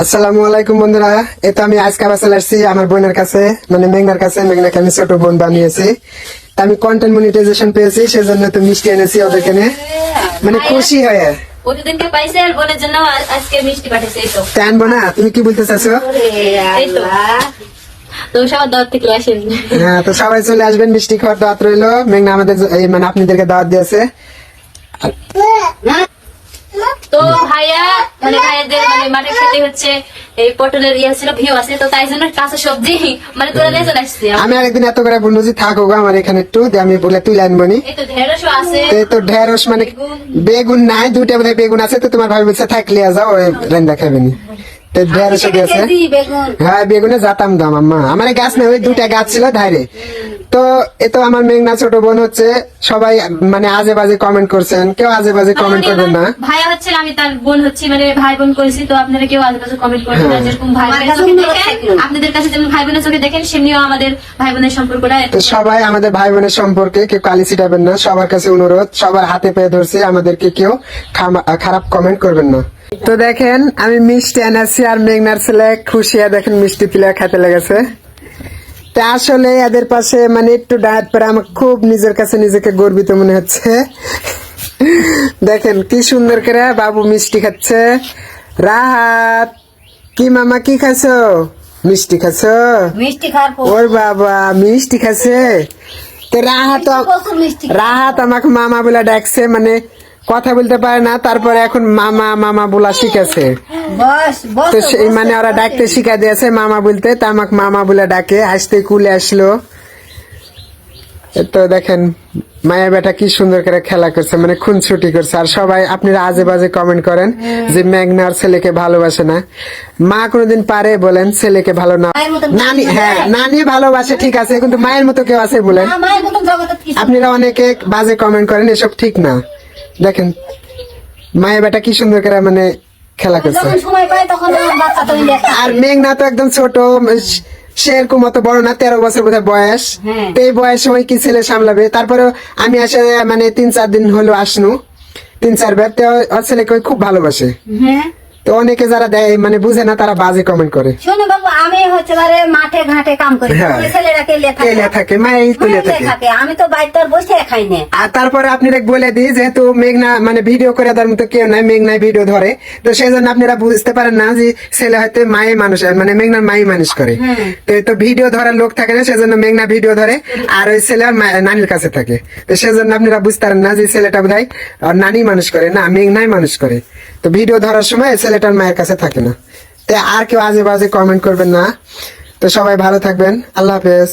আসসালামু আলাইকুম বন্ধুরা। এই তো আমি আজকে আবার চলে আসছি আমার বোনের কাছে মানে মেঘনার কাছে। মেঘনাকে আমি ছোট বোন বানিয়েছি। আমি কন্টেন্ট মনিটাইজেশন পেয়েছি সেজন্য তো মিষ্টি এনেছি ওদেরকে। মানে খুশি হয়ে। প্রতিদিনকে পাইছে আর বোনের জন্য আজকে মিষ্টি পাঠাইছে এই তো। তা আনব তুমি কি বলতে চাচ্ছো এই তো। হ্যাঁ তো সবাই চলে আসবেন মিষ্টি খাওয়ার দাওয়াত রইল। মেঘনা আমাদের এই মানে আপনাদেরকে দাওয়াত দিয়েছে। তো ভাইয়া মানে মানে খেতে হচ্ছে এই পটলের ইয়ে ছিল ভিউ আছে তো তাই জন্য কাঁচা সবজি মানে তোরা নিয়ে চলে আসছি আমি আরেকদিন এত করে বলব যে থাকো গো আমার এখানে একটু আমি বলে তুলে আনব নি এই তো ঢেঁড়সও আছে তো এই তো ঢেঁড়স মানে বেগুন। নাই দুটা বোধহয় বেগুন আছে তো তোমার ভাই বলছে থাকলে যাও রেন্দা খাবে নি। ঢেঁড়স হ্যাঁ বেগুনে যাতাম দাম আম্মা। আমার গাছ না ওই দুটা গাছ ছিল ধারে। তো এ তো আমার মেঘনা ছোট বোন হচ্ছে। সবাই মানে আজে বাজে কমেন্ট করছেন। কেউ আজে বাজে কমেন্ট করবেন না। ভাইয়া হচ্ছে আমি তার বোন হচ্ছি মানে ভাই বোন করেছি তো আপনারা কেউ আজেবাজে কমেন্ট করবেন হ্যাঁ। না যেরকম ভাই বোনের চোখে দেখেন আপনাদের কাছে যেমন ভাই বোনের চোখে দেখেন সেমনিও আমাদের ভাই বোনের সম্পর্কটা তো সবাই আমাদের ভাই বোনের সম্পর্কে কেউ কালি ছিটাবেন না। সবার কাছে অনুরোধ সবার হাতে পেয়ে ধরছে আমাদেরকে কেউ খারাপ কমেন্ট করবেন না। তো দেখেন আমি মিষ্টি আনাচ্ছি আর মেঘনার ছেলে খুশিয়া দেখেন মিষ্টি তুলে খেতে লেগেছে। তা আসলে এদের পাশে মানে একটু ডায়েট পরে আমার খুব নিজের কাছে নিজেকে গর্বিত মনে হচ্ছে। দেখেন কি সুন্দর করে বাবু মিষ্টি খাচ্ছে। রাহাত কি মামা কি খাচ্ছো মিষ্টি মিষ্টি ওর বাবা মিষ্টি তো রাহাত রাহাত আমাকে মামা বলে ডাকছে মানে কথা বলতে পারে না তারপরে এখন মামা মামা বলা শিখেছে। তো সেই মানে ওরা ডাকতে শিখা দিয়েছে মামা বলতে তা আমাকে মামা বলে ডাকে আসতে কুলে আসলো। তো দেখেন মায়া বেটা কি সুন্দর করে খেলা করছে মানে খুন ছুটি করছে। আর সবাই আপনারা আজে বাজে কমেন্ট করেন যে মেঘনার ছেলেকে ভালোবাসে না। মা কোনোদিন পারে বলেন ছেলেকে ভালো না নানি হ্যাঁ নানি ভালোবাসে ঠিক আছে কিন্তু মায়ের মতো কেউ আছে বলেন। আপনারা অনেকে বাজে কমেন্ট করেন এসব ঠিক না। দেখেন মায়ের বেটা কি সুন্দর করে মানে খেলা করছে। আর মেঘনা তো একদম ছোট সে এরকম মতো বড় না তেরো বছর বোধহয় বয়স। হ্যাঁ। তো এই বয়স সময় কি ছেলে সামলাবে? তারপরে আমি আসে মানে তিন চার দিন হলো আসনু। তিন চার বার তো ওর ছেলেকে খুব ভালোবাসে। হ্যাঁ। তো অনেকে যারা দেয় মানে বুঝে না তারা বাজে কমেন্ট করে। আমি হচ্ছে বারে মাঠে ঘাটে কাম করি। হ্যাঁ। ওই থাকে। মায়ের তুলে হ্যাঁ, থাকে। থাকে। আমি তো বাড়িতে আর বসে খাই না। আর তারপরে আপনারা বলে দিই যেহেতু মেঘনা মানে ভিডিও করে দেওয়ার মতো কেউ নাই মেঘনায় ভিডিও ধরে তো সেই জন্য আপনারা বুঝতে পারেন না যে ছেলে হয়তো মায়ে মানুষ মানে মেঘনার মাই মানুষ করে। তো তো ভিডিও ধরার লোক থাকে না সেজন্য মেঘনা ভিডিও ধরে আর ওই ছেলে নানির কাছে থাকে। তো সেজন্য আপনারা বুঝতে পারেন না যে ছেলেটা আর নানি মানুষ করে না মেঘনাই মানুষ করে। তো ভিডিও ধরার সময় ছেলেটার মায়ের কাছে থাকে না। আর কেউ আজে বাজে কমেন্ট করবেন না। তো সবাই ভালো থাকবেন। আল্লাহ হাফেজ।